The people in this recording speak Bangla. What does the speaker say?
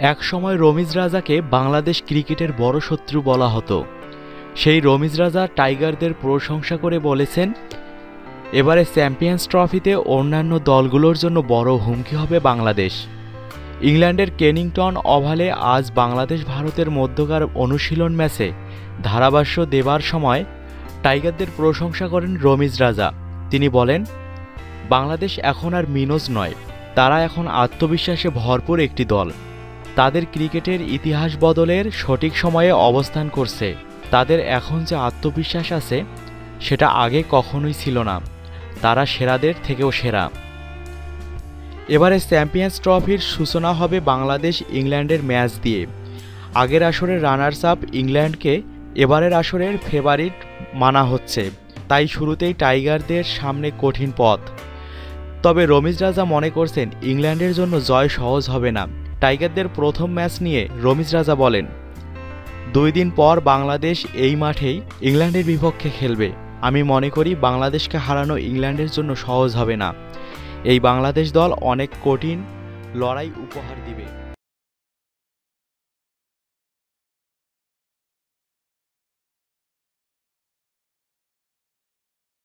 একসময় রমিজ রাজাকে বাংলাদেশ ক্রিকেটের বড় শত্রু বলা হতো। সেই রমিজ রাজা টাইগারদের প্রশংসা করে বলেছেন, এবারে চ্যাম্পিয়ন্স ট্রফিতে অন্যান্য দলগুলোর জন্য বড় হুমকি হবে বাংলাদেশ। ইংল্যান্ডের কেনিংটন ওভালে আজ বাংলাদেশ ভারতের মধ্যকার অনুশীলন ম্যাচে ধারাভাষ্য দেবার সময় টাইগারদের প্রশংসা করেন রমিজ রাজা। তিনি বলেন, বাংলাদেশ এখন আর মিনোজ নয়, তারা এখন আত্মবিশ্বাসে ভরপুর একটি দল। তাদের ক্রিকেটের ইতিহাস বদলের সঠিক সময়ে অবস্থান করছে। তাদের এখন যে আত্মবিশ্বাস আছে, সেটা আগে কখনোই ছিল না। তারা সেরাদের থেকেও সেরা। এবারে চ্যাম্পিয়ন্স ট্রফির সূচনা হবে বাংলাদেশ ইংল্যান্ডের ম্যাচ দিয়ে। আগের আসরের রানার্স আপ ইংল্যান্ডকে এবারের আসরের ফেভারিট মানা হচ্ছে। তাই শুরুতেই টাইগারদের সামনে কঠিন পথ। তবে রমিজ রাজা মনে করছেন, ইংল্যান্ডের জন্য জয় সহজ হবে না। টাইগারদের প্রথম ম্যাচ নিয়ে রমিজ রাজা বলেন, দুই দিন পর বাংলাদেশ এই মাঠেই ইংল্যান্ডের বিপক্ষে খেলবে। আমি মনে করি বাংলাদেশকে হারানো ইংল্যান্ডের জন্য সহজ হবে না। এই বাংলাদেশ দল অনেক কঠিন লড়াই উপহার দিবে।